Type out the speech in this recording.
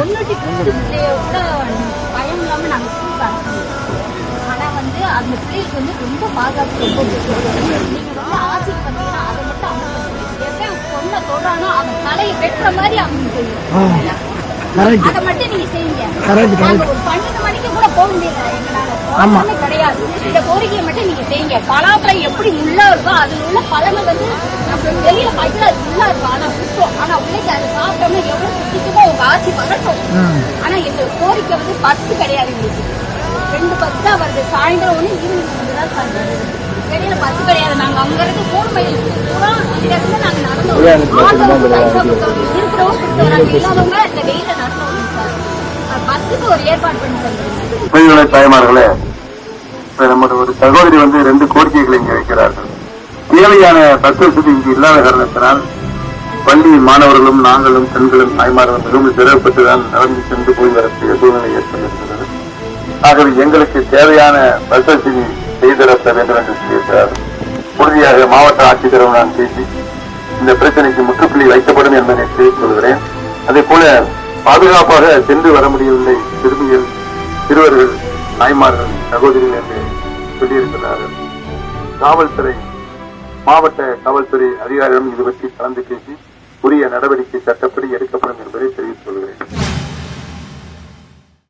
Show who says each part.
Speaker 1: பொண்ணுட்டி கூட பயம் இல்லாம நாங்க ஸ்கூலுக்கு அனுப்புவோம் ஆனா வந்து அந்த பிள்ளைகளுக்கு வந்து ரொம்ப பாதுகாப்பு ரொம்ப முக்கியம். நீங்க வந்து ஆட்சிக்கு வந்தீங்கன்னா அதை மட்டும் அமல்படுத்துவீங்க எவன் பொண்ணை சொல்றானோ அவன் தலையை வெட்டுற மாதிரி
Speaker 2: கரெக்ட்
Speaker 1: அதை மட்டும் நீங்க செய்யுங்க.
Speaker 2: Correct,
Speaker 1: நாங்க ஒரு பன்னெண்டு மணிக்கு கூட போக முடியல. எங்களால கிடையாது. இந்த கோரிக்கையை மட்டும் நீங்க செய்யுங்க. பலாப்பழம் எப்படி இருக்கோ அதுல உள்ள பழமை வந்து நம்ம வெளியில அது முள்ளா இருக்கும். ஆனா சுத்தம் ஆனா உள்ளே அதை சாப்பிட்டோம்னா எவ்வளவு ஆட்சி வரட்டும் ஆனா எங்க கோரிக்கை வந்து பஸ் கிடையாது எங்களுக்கு. ரெண்டு பஸ் தான் வருது. சாயந்தரம் ஒண்ணு ஈவினிங் ஒன்று தான் வருது வெளியில பஸ் கிடையாது. நாங்க அங்க இருந்து மூணு மைல் இந்த இடத்துல நாங்க நடந்து வரோம். ஆட்டோவுக்கு பைசா கொடுத்தவங்க இருக்கிறவங்க கொடுத்து வராங்க. இல்லாதவங்க இந்த வெயில நடந்து வரணும் சார் பஸ்ஸுக்கு ஒரு ஏற்பாடு பண்ணி தந்துருங்க
Speaker 3: தாய்மார்களே நம்முடைய ஒரு சகோதரி வந்து ரெண்டு கோரிக்கைகளை இங்கே வைக்கிறார்கள். தேவையான பஸ் வசதி இங்கு இல்லாத காரணத்தினால் பள்ளி மாணவர்களும் நாங்களும் பெண்களும் தாய்மார்களும் மிகவும் சிரமப்பட்டுதான் நடந்து சென்று போய் வரக்கூடிய சூழ்நிலை ஏற்பட்டிருக்கிறது. ஆகவே எங்களுக்கு தேவையான வசதி செய்திருக்க வேண்டும் என்று சொல்லியிருக்கிறார். உறுதியாக மாவட்ட ஆட்சித்தலைவர் நான் பேசி இந்த பிரச்சனைக்கு முற்றுப்புள்ளி வைக்கப்படும் என்பதை தெரிவித்துக் கொள்கிறேன். அதே போல பாதுகாப்பாக சென்று வர முடியவில்லை சிறுமிகள் சிறுவர்கள் தாய்மார்கள் சகோதரிகள் என்று சொல்லியிருக்கிறார்கள். காவல்துறை மாவட்ட காவல்துறை அதிகாரிகளும் இது பற்றி கலந்து பேசி உரிய நடவடிக்கை சட்டப்படி எடுக்கப்படும் என்பதை